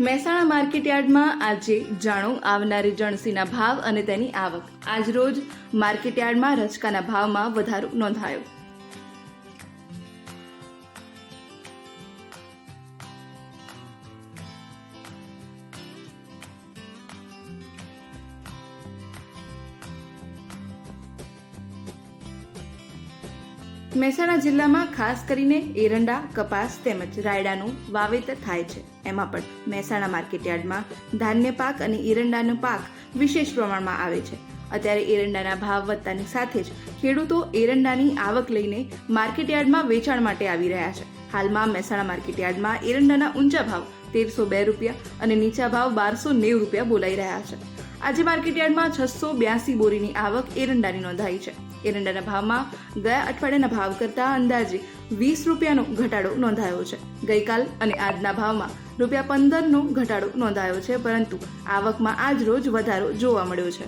મહેસાણા માર્કેટયાર્ડમાં આજે જાણો આવનારી જણસીના ભાવ અને તેની આવક. આજરોજ માર્કેટયાર્ડમાં રચકાના ભાવમાં વધારો નોંધાયો. મહેસાણા જિલ્લામાં ખાસ કરીને એરંડા, કપાસ તેમજ રાયડાનું વાવેતર થાય છે. એમાં પણ મહેસાણા માર્કેટયાર્ડમાં ધાન્ય પાક અને એરંડાનો પાક વિશેષ પ્રમાણમાં આવે છે. અત્યારે એરંડાના ભાવ વધતાની સાથે જ ખેડૂતો એરંડાની આવક લઈને માર્કેટયાર્ડમાં વેચાણ માટે આવી રહ્યા છે. હાલમાં મહેસાણા માર્કેટયાર્ડમાં એરંડાના ઊંચા ભાવ તેરસો બે રૂપિયા અને નીચા ભાવ બારસો નેવું રૂપિયા બોલાઈ રહ્યા છે. આજે માર્કેટયાર્ડમાં છસો બ્યાસી બોરીની આવક એરંડાની નોંધાઈ છે. એરંડાના ભાવમાં ગયા અઠવાડિયાના ભાવ કરતાં અંદાજે વીસ રૂપિયાનો ઘટાડો નોંધાયો છે. ગઈકાલ અને આજના ભાવમાં રૂપિયા પંદરનો ઘટાડો નોંધાયો છે, પરંતુ આવકમાં આજ રોજ વધારો જોવા મળ્યો છે.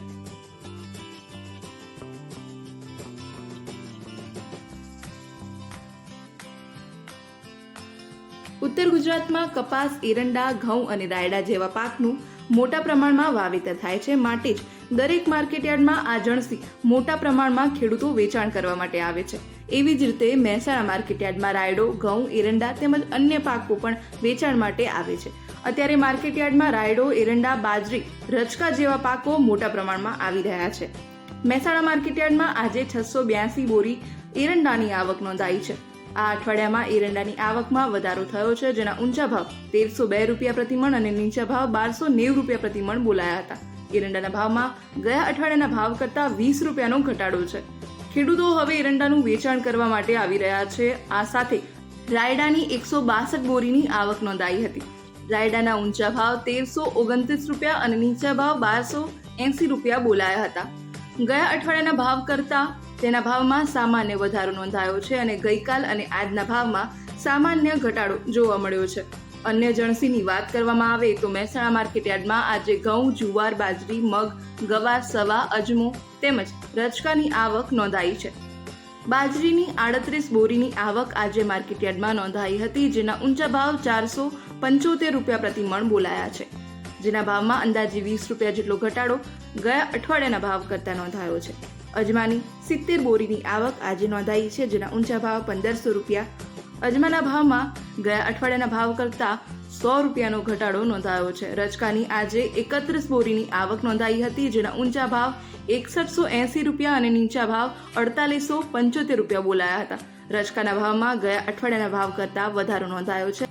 ઉત્તર ગુજરાતમાં કપાસ, એરંડા, ઘઉં અને રાયડા જેવા પાકનું મોટા પ્રમાણમાં વાવેતર થાય છે. માટે જ દરેક માર્કેટયાર્ડમાં આ જણસી મોટા પ્રમાણમાં ખેડૂતો વેચાણ કરવા માટે આવે છે. એવી જ રીતે મહેસાણા માર્કેટયાર્ડમાં રાયડો, ઘઉં, એરંડા તેમજ અન્ય પાકો પણ વેચાણ માટે આવે છે. અત્યારે માર્કેટયાર્ડમાં રાયડો, એરંડા, બાજરી રચકા જેવા પાકો મોટા પ્રમાણમાં આવી રહ્યા છે. મહેસાણા માર્કેટયાર્ડમાં આજે છસો બ્યાસી બોરી એરંડાની આવક નોંધાઈ છે. આ અઠવાડિયામાં એરંડાની આવકમાં વધારો થયો છે, જેના ઊંચા ભાવ તેરસો બે રૂપિયા પ્રતિમણ અને નીચા ભાવ બારસો નેવું રૂપિયા પ્રતિમણ બોલાયા હતા. એરંડાના ભાવમાં ગયા અઠવાડિયાના ભાવ કરતાં વીસ રૂપિયાનો ઘટાડો છે. ખેડૂતો હવે એરંડાનું વેચાણ કરવા માટે આવી રહ્યા છે. આ સાથે રાયડાની એકસો બાસઠ બોરીની આવક નોંધાઈ હતી. રાયડાના ઊંચા ભાવ તેરસો ઓગણત્રીસ રૂપિયા અને નીચા ભાવ બારસો એંસી રૂપિયા બોલાયા હતા. ગયા અઠવાડિયાના ભાવ કરતાં તેના ભાવમાં સામાન્ય વધારો નોંધાયો છે અને ગઈકાલ અને આજના ભાવમાં સામાન્ય ઘટાડો જોવા મળ્યો છે. અન્ય જણસીની વાત કરવામાં આવે તો મહેસાણા માર્કેટયાર્ડમાં આજે ઘઉં, જુવાર, બાજરી, મગ, ગવાર, સવા, અજમો તેમજ રચકાની આવક નોંધાઈ છે. બાજરીની આડત્રીસ બોરીની આવક આજે માર્કેટયાર્ડમાં નોંધાઈ હતી, જેના ઊંચા ભાવ ચારસો પંચોતેર રૂપિયા પ્રતિ મણ બોલાયા છે. જેના ભાવમાં અંદાજે વીસ રૂપિયા જેટલો ઘટાડો ગયા અઠવાડિયાના ભાવ કરતાં નોંધાયો છે. અજમાની સિત્તેર બોરીની આવક આજે નોંધાઈ છે, જેના ઊંચા ભાવ પંદરસો રૂપિયા. અજમાના ભાવમાં ગયા અઠવાડિયાના ભાવ કરતાં સો રૂપિયાનો ઘટાડો નોંધાયો છે. રચકાની આજે એકત્રીસ બોરીની આવક નોંધાઈ હતી, જેના ઊંચા ભાવ એકસઠસો એંસી રૂપિયા અને નીચા ભાવ અડતાલીસો પંચોતેર રૂપિયા બોલાયા હતા. રચકાના ભાવમાં ગયા અઠવાડિયાના ભાવ કરતાં વધારો નોંધાયો છે.